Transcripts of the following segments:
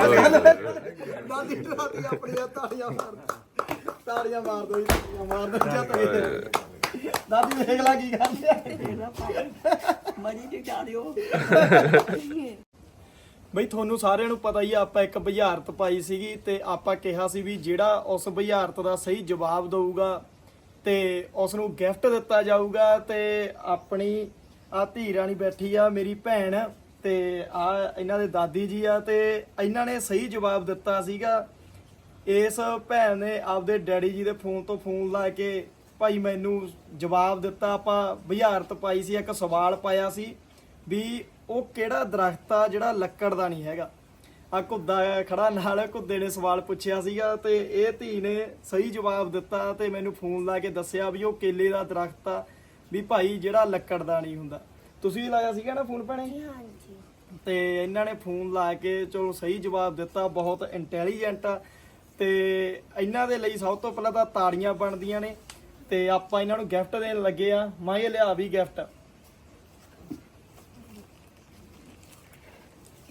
ਦਾਦੀ ਡਰਾਤੀ ਆਪਣੀਆਂ ਤਾੜੀਆਂ ਮਾਰ ਤਾੜੀਆਂ ਮਾਰ ਦੋ ਜੀ ਤਾੜੀਆਂ ਮਾਰ ਦੋ ਚੱਤ ਗਏ ਦਾਦੀ ਦੇਖ ਲਾ ਕੀ ਕਰਦੇ ਆ। ਮਰੀ ਤੇ ਜਾ ਦਿਓ ਬਈ ਤੁਹਾਨੂੰ ਸਾਰਿਆਂ ਨੂੰ ਪਤਾ ਹੀ ਆ ਆਪਾਂ ਇੱਕ ਬੁਝਾਰਤ ਪਾਈ ਸੀਗੀ ਤੇ ਆਪਾਂ ਕਿਹਾ ਸੀ ਵੀ ਜਿਹੜਾ ਉਸ ਬੁਝਾਰਤ ਦਾ ਸਹੀ ਜਵਾਬ ਦਊਗਾ ਤੇ ਉਸ ਨੂੰ ਗਿਫਟ ਦਿੱਤਾ ਜਾਊਗਾ ਤੇ ਆਪਣੀ ਆ ਧੀ ਰਾਣੀ ਬੈਠੀ ਆ ਮੇਰੀ ਭੈਣ। ਤੇ ਆ ਇਹਨਾਂ ਦੇ ਦਾਦੀ ਜੀ ਆ ਤੇ ਇਹਨਾਂ ਨੇ ਸਹੀ ਜਵਾਬ ਦਿੱਤਾ ਸੀਗਾ। ਇਸ ਭੈਣ ਨੇ ਆਪਦੇ ਡੈਡੀ ਜੀ ਦੇ ਫੋਨ ਤੋਂ ਫੋਨ ਲਾ ਕੇ ਭਾਈ ਮੈਨੂੰ ਜਵਾਬ ਦਿੱਤਾ, ਆਪਾਂ ਬੁਝਾਰਤ ਪਾਈ ਸੀ, ਇੱਕ ਸਵਾਲ ਪਾਇਆ ਸੀ ਵੀ ਉਹ ਕਿਹੜਾ ਦਰਖਤ ਆ ਜਿਹੜਾ ਲੱਕੜ ਦਾ ਨਹੀਂ ਹੈਗਾ। ਆ ਕੁੱਦਾ ਖੜਾ ਨਾਲ ਕੁੱਦੇ ਨੇ ਸਵਾਲ ਪੁੱਛਿਆ ਸੀਗਾ ਤੇ ਇਹ ਧੀ ਨੇ ਸਹੀ ਜਵਾਬ ਦਿੱਤਾ ਤੇ ਮੈਨੂੰ ਫੋਨ ਲਾ ਕੇ ਦੱਸਿਆ ਵੀ ਉਹ ਕੇਲੇ ਦਾ ਦਰਖਤ ਆ ਵੀ ਭਾਈ ਜਿਹੜਾ ਲੱਕੜ ਦਾ ਨਹੀਂ ਹੁੰਦਾ। ਤੁਸੀਂ ਵੀ ਲਾਇਆ ਸੀਗਾ ਨਾ ਫੋਨ ਭੈਣੇ? ਹਾਂਜੀ ਤੇ ਇਹਨਾਂ ਨੇ ਫੋਨ ਲਾ ਕੇ ਚਲੋ ਸਹੀ ਜਵਾਬ ਦਿੱਤਾ ਬਹੁਤ ਇੰਟੈਲੀਜੈਂਟ ਆ। ਤੇ ਇਹਨਾਂ ਦੇ ਲਈ ਸਭ ਤੋਂ ਪਹਿਲਾਂ ਤਾਂ ਤਾੜੀਆਂ ਬਣਦੀਆਂ ਨੇ। ਤੇ ਆਪਾਂ ਇਹਨਾਂ ਨੂੰ ਗਿਫਟ ਦੇਣ ਲੱਗੇ ਆ। ਮੈਂ ਇਹ ਲਿਆ ਵੀ ਗਿਫਟ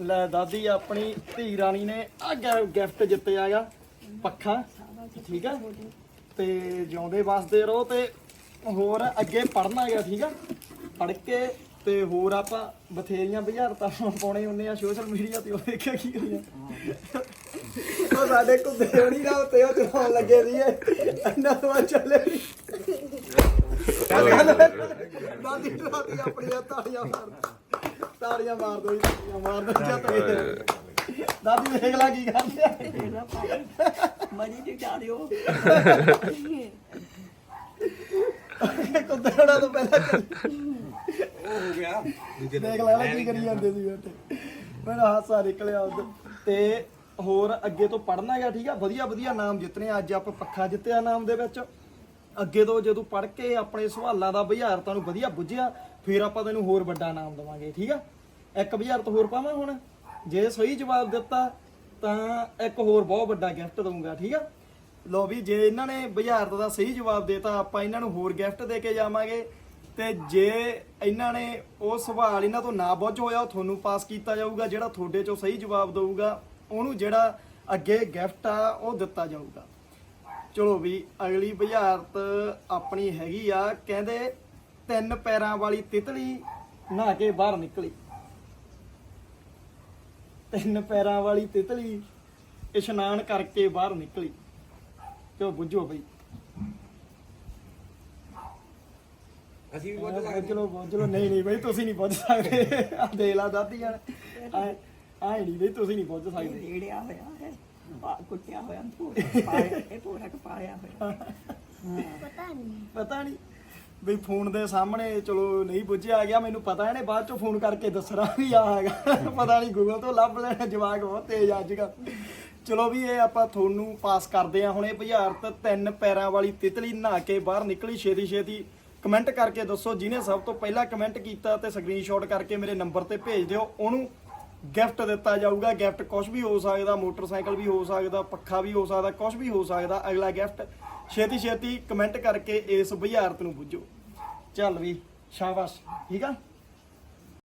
ਲੈ ਦਾਦੀ ਆਪਣੀ ਧੀ ਰਾਣੀ ਨੇ ਆ ਗਿਫਟ ਜਿੱਤਿਆ ਆ ਪੱਖਾ। ਠੀਕ ਆ? ਤੇ ਜਿਉਂਦੇ ਵਸਦੇ ਰਹੋ ਤੇ ਹੋਰ ਅੱਗੇ ਪੜਨਾ ਹੈਗਾ ਠੀਕ ਆ? ਪੜ ਕੇ ਤੇ ਹੋਰ ਆਪਾਂ ਬਥੇਰੀਆਂ ਬੁਝਾਰਤਾਂ ਪਾਉਣੇ ਹੁੰਦੇ ਆ ਸੋਸ਼ਲ ਮੀਡੀਆ ਤੇ ਉਹ ਦੇਖਿਆ ਕੀ ਹੋਇਆ? ਉਹ ਸਾਡੇ ਕੁੱਦੇ ਹੋਣੀ ਨਾ ਉੱਤੇ ਉਹ ਚਲਾਉਣ ਲੱਗੇ ਸੀ ਇਹਨਾਂ ਤੋਂ ਚੱਲੇ ਨੀ। ਦਾਦੀ ਆਪਣੀਆਂ ਤਾੜੀਆਂ ਮਾਰ ਤਾੜੀਆਂ ਮਾਰ ਦੋ ਜੀ ਤਾੜੀਆਂ ਮਾਰ ਦੋ ਚੱਤ ਗਏ ਦਾਦੀ ਦੇਖ ਲਾ ਕੀ ਕਰਦੇ ਆ। ਮਰੀ ਤੇ ਜਾ ਦਿਓ। ਕੁੱਤੇ ਹੋਣਾ ਤੋਂ ਪਹਿਲਾਂ। ਚੱਲ- ਹੋ ਗਿਆ। ਦੇਖ ਲੈ ਨਾ ਕੀ ਕਰੀ ਜਾਂਦੇ ਸੀ ਬੈਠੇ ਮੇਰਾ ਹਾਸਾ ਨਿਕਲਿਆ ਉਧਰ। ਤੇ ਹੋਰ ਅੱਗੇ ਤੋਂ ਪੜਨਾ ਹੈਗਾ ਠੀਕ ਆ? ਵਧੀਆ ਵਧੀਆ ਨਾਮ ਜਿੱਤਨੇ ਆ। ਅੱਜ ਆਪਾਂ ਪੱਖਾ ਜਿੱਤਿਆ ਨਾਮ ਦੇ ਵਿੱਚ। ਅੱਗੇ ਤੋਂ ਜਦੋਂ ਪੜ ਕੇ ਆਪਣੇ ਸਵਾਲਾਂ ਦਾ ਬੁਝਾਰਤਾਂ ਨੂੰ ਵਧੀਆ ਬੁੱਝਿਆ ਫਿਰ ਆਪਾਂ ਤੈਨੂੰ ਹੋਰ ਵੱਡਾ ਨਾਮ ਦਵਾਂਗੇ ਠੀਕ ਆ? ਇੱਕ ਬੁਝਾਰਤ ਹੋਰ ਪਾਵਾਂ ਹੁਣ? ਜੇ ਸਹੀ ਜਵਾਬ ਦਿੱਤਾ ਤਾਂ ਇੱਕ ਹੋਰ ਬਹੁਤ ਵੱਡਾ ਗਿਫਟ ਦਊਂਗਾ ਠੀਕ ਆ? ਲੋ ਵੀ ਜੇ ਇਹਨਾਂ ਨੇ ਬੁਝਾਰਤ ਦਾ ਸਹੀ ਜਵਾਬ ਦੇਤਾ ਆਪਾਂ ਇਹਨਾਂ ਨੂੰ ਹੋਰ ਗਿਫਟ ਦੇ ਕੇ ਜਾਵਾਂਗੇ। ਤੇ ਜੇ ਇਹਨਾਂ ਨੇ ਉਹ ਸਵਾਲ ਇਹਨਾਂ ਤੋਂ ਨਾ ਬੁੱਝ ਹੋਇਆ, ਉਹ ਤੁਹਾਨੂੰ ਪਾਸ ਕੀਤਾ ਜਾਊਗਾ, ਜਿਹੜਾ ਤੁਹਾਡੇ ਚੋਂ ਸਹੀ ਜਵਾਬ ਦਊਗਾ, ਉਹਨੂੰ ਜਿਹੜਾ ਅੱਗੇ ਗਿਫਟ ਆ, ਉਹ ਦਿੱਤਾ ਜਾਊਗਾ। ਚਲੋ ਵੀ ਅਗਲੀ ਬੁਝਾਰਤ ਆਪਣੀ ਹੈਗੀ ਆ, ਕਹਿੰਦੇ ਤਿੰਨ ਪੈਰਾਂ ਵਾਲੀ ਤਿਤਲੀ ਨਹਾ ਕੇ ਬਾਹਰ ਨਿਕਲੀ। ਤਿੰਨ ਪੈਰਾਂ ਵਾਲੀ ਤਿਤਲੀ ਇਸ਼ਨਾਨ ਕਰਕੇ ਬਾਹਰ ਨਿਕਲੀ। ਚਲੋ ਬੁੱਝੋ ਬਈ? ਅਸੀਂ ਵੀ ਬੁੱਝ ਸਕਦੇ ਲਓ ਬੁੱਝ ਲਓ ਨਹੀਂ ਨਹੀਂ ਬਈ ਤੁਸੀਂ ਨਹੀਂ ਬੁੱਝ ਸਕਦੇ। ਆ ਦੇ ਲਾ ਦਾਦੀਆਂ ਆਏ ਆਏ ਨਹੀਂ ਬਈ ਤੁਸੀਂ ਨਹੀਂ ਬੁੱਝ ਸਕਦੇ। ਰੇੜਿਆ ਹੋਇਆ ਹੈ। ਪਾ ਕੁੱਟਿਆ ਹੋਇਆ ਥੋੜਾ ਪਾਇਆ ਇਹ ਥੋੜਾ ਕ ਪਾਇਆ ਹੋਇਆ। ਪਤਾ ਨਹੀਂ। ਪਤਾ ਨਹੀਂ। ਬਈ ਫੋਨ ਦੇ ਸਾਹਮਣੇ ਚਲੋ ਨਹੀਂ ਬੁੱਝਿਆ ਗਿਆ ਮੈਨੂੰ ਪਤਾ ਇਹਨੇ ਬਾਅਦ ਚੋਂ ਫੋਨ ਕਰਕੇ ਦੱਸਣਾ ਵੀ ਆ ਹੈਗਾ। ਪਤਾ ਨਹੀਂ ਗੂਗਲ ਤੋਂ ਲੱਭ ਲੈਣਾ ਜਵਾਕ ਬਹੁਤ ਤੇਜ਼ ਅੱਜ ਕੱਲ੍ਹ ਚਲੋ ਵੀ ਇਹ ਆਪਾਂ ਤੁਹਾਨੂੰ ਪਾਸ ਕਰਦੇ ਆ ਹੁਣ। ਇਹ ਬੁਝਾਰਤ ਤਿੰਨ ਪੈਰਾਂ ਵਾਲੀ ਤਿਤਲੀ ਨਹਾ ਕੇ ਬਾਹਰ ਨਿਕਲੀ ਛੇਤੀ ਛੇਤੀ ਕਮੈਂਟ ਕਰਕੇ ਦੱਸੋ ਜਿਹਨੇ ਸਭ ਤੋਂ ਪਹਿਲਾਂ ਕਮੈਂਟ ਕੀਤਾ ਤੇ ਸਕਰੀਨਸ਼ਾਟ ਕਰਕੇ ਮੇਰੇ ਨੰਬਰ ਤੇ ਭੇਜ ਦਿਓ। ਉਹਨੂੰ ਗਿਫਟ ਦਿੱਤਾ ਜਾਊਗਾ। ਗਿਫਟ ਕੁਝ ਵੀ ਹੋ ਸਕਦਾ, ਮੋਟਰਸਾਈਕਲ ਵੀ ਹੋ ਸਕਦਾ, ਪੱਖਾ ਵੀ ਹੋ ਸਕਦਾ ਕੁਝ ਵੀ ਹੋ ਸਕਦਾ। ਅਗਲਾ ਗਿਫਟ ਛੇਤੀ ਛੇਤੀ ਕਮੈਂਟ ਕਰਕੇ ਇਸ ਬੁਝਾਰਤ ਨੂੰ ਬੁੱਝੋ। ਚੱਲ ਵੀ, ਸ਼ਾਬਾਸ਼। ਠੀਕ ਆ?